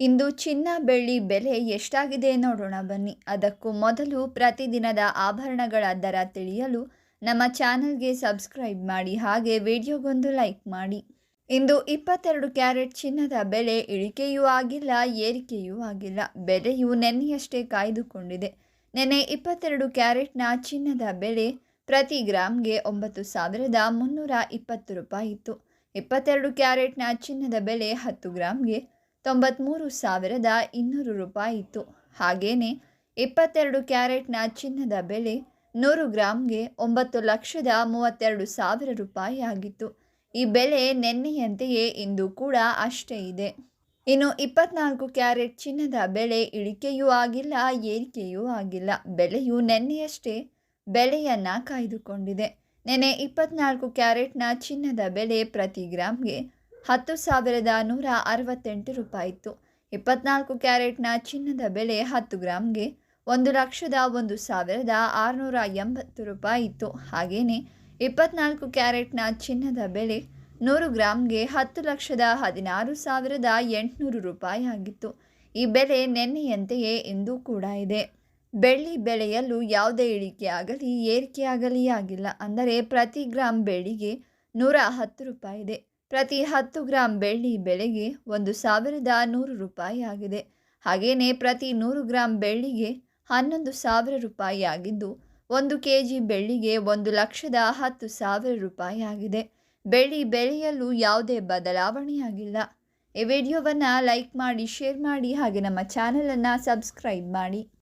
ಇಂದು ಚಿನ್ನ ಬೆಳ್ಳಿ ಬೆಲೆ ಎಷ್ಟಾಗಿದೆ ನೋಡೋಣ ಬನ್ನಿ. ಅದಕ್ಕೂ ಮೊದಲು ಪ್ರತಿದಿನದ ಆಭರಣಗಳ ದರ ತಿಳಿಯಲು ನಮ್ಮ ಚಾನಲ್ಗೆ ಸಬ್ಸ್ಕ್ರೈಬ್ ಮಾಡಿ, ಹಾಗೆ ವಿಡಿಯೋಗೊಂದು ಲೈಕ್ ಮಾಡಿ. ಇಂದು ಇಪ್ಪತ್ತೆರಡು ಕ್ಯಾರೆಟ್ ಚಿನ್ನದ ಬೆಲೆ ಇಳಿಕೆಯೂ ಆಗಿಲ್ಲ, ಏರಿಕೆಯೂ ಆಗಿಲ್ಲ. ಬೆಲೆಯು ನೆನ್ನೆಯಷ್ಟೇ ಕಾಯ್ದುಕೊಂಡಿದೆ. ನೆನ್ನೆ ಇಪ್ಪತ್ತೆರಡು ಕ್ಯಾರೆಟ್ನ ಚಿನ್ನದ ಬೆಲೆ ಪ್ರತಿ ಗ್ರಾಮ್ಗೆ ಒಂಬತ್ತು ಸಾವಿರದ ಮುನ್ನೂರ ಇಪ್ಪತ್ತು ರೂಪಾಯಿ ಇತ್ತು. ಇಪ್ಪತ್ತೆರಡು ಕ್ಯಾರೆಟ್ನ ಚಿನ್ನದ ಬೆಲೆ ಹತ್ತು ಗ್ರಾಮ್ಗೆ ತೊಂಬತ್ತ್ಮೂರು ಸಾವಿರದ ಇನ್ನೂರು ರೂಪಾಯಿ ಇತ್ತು. ಹಾಗೆಯೇ ಇಪ್ಪತ್ತೆರಡು ಕ್ಯಾರೆಟ್ನ ಚಿನ್ನದ ಬೆಲೆ ನೂರು ಗ್ರಾಮ್ಗೆ ಒಂಬತ್ತು ಲಕ್ಷದ ಮೂವತ್ತೆರಡು ಸಾವಿರ ರೂಪಾಯಿ ಆಗಿತ್ತು. ಈ ಬೆಲೆ ನೆನ್ನೆಯಂತೆಯೇ ಇಂದು ಕೂಡ ಅಷ್ಟೇ ಇದೆ. ಇನ್ನು ಇಪ್ಪತ್ನಾಲ್ಕು ಕ್ಯಾರೆಟ್ ಚಿನ್ನದ ಬೆಲೆ ಇಳಿಕೆಯೂ ಆಗಿಲ್ಲ, ಏರಿಕೆಯೂ ಆಗಿಲ್ಲ. ಬೆಲೆಯು ನೆನ್ನೆಯಷ್ಟೇ ಬೆಲೆಯನ್ನು ಕಾಯ್ದುಕೊಂಡಿದೆ. ನೆನೆ ಇಪ್ಪತ್ನಾಲ್ಕು ಕ್ಯಾರೆಟ್ನ ಚಿನ್ನದ ಬೆಲೆ ಪ್ರತಿ ಗ್ರಾಮ್ಗೆ ಹತ್ತು ಸಾವಿರದ ನೂರ ಅರವತ್ತೆಂಟು ರೂಪಾಯಿ ಇತ್ತು. ಇಪ್ಪತ್ನಾಲ್ಕು ಕ್ಯಾರೆಟ್ನ ಚಿನ್ನದ ಬೆಲೆ ಹತ್ತು ಗ್ರಾಮ್ಗೆ ಒಂದು ಲಕ್ಷದ ಒಂದು ಸಾವಿರದ ಆರುನೂರ ಎಂಬತ್ತು ರೂಪಾಯಿ ಇತ್ತು. ಹಾಗೆಯೇ ಇಪ್ಪತ್ನಾಲ್ಕು ಕ್ಯಾರೆಟ್ನ ಚಿನ್ನದ ಬೆಲೆ ನೂರು ಗ್ರಾಮ್ಗೆ ಹತ್ತು ಲಕ್ಷದ ಹದಿನಾರು ಸಾವಿರದ ಎಂಟುನೂರು ರೂಪಾಯಿ ಆಗಿತ್ತು. ಈ ಬೆಲೆ ನೆನ್ನೆಯಂತೆಯೇ ಇಂದು ಕೂಡ ಇದೆ. ಬೆಳ್ಳಿ ಬೆಲೆಯಲ್ಲೂ ಯಾವುದೇ ಇಳಿಕೆ ಆಗಲಿ ಏರಿಕೆ ಆಗಲಿ ಆಗಿಲ್ಲ. ಅಂದರೆ ಪ್ರತಿ ಗ್ರಾಮ್ ಬೆಳ್ಳಿಗೆ ನೂರ ಹತ್ತು ರೂಪಾಯಿ ಇದೆ. ಪ್ರತಿ ಹತ್ತು ಗ್ರಾಂ ಬೆಳ್ಳಿ ಬೆಲೆಗೆ ಒಂದು ಸಾವಿರದ ನೂರು ರೂಪಾಯಿ ಆಗಿದೆ. ಹಾಗೆಯೇ ಪ್ರತಿ ನೂರು ಗ್ರಾಂ ಬೆಳ್ಳಿಗೆ ಹನ್ನೊಂದು ಸಾವಿರ ರೂಪಾಯಿ ಆಗಿದ್ದು, ಒಂದು ಕೆ ಜಿ ಬೆಳ್ಳಿಗೆ ಒಂದು ಲಕ್ಷದ ಹತ್ತು ಸಾವಿರ ರೂಪಾಯಿ ಆಗಿದೆ. ಬೆಳ್ಳಿ ಬೆಲೆಯಲ್ಲೂ ಯಾವುದೇ ಬದಲಾವಣೆಯಾಗಿಲ್ಲ. ಈ ವಿಡಿಯೋವನ್ನು ಲೈಕ್ ಮಾಡಿ, ಶೇರ್ ಮಾಡಿ, ಹಾಗೆ ನಮ್ಮ ಚಾನಲನ್ನು ಸಬ್ಸ್ಕ್ರೈಬ್ ಮಾಡಿ.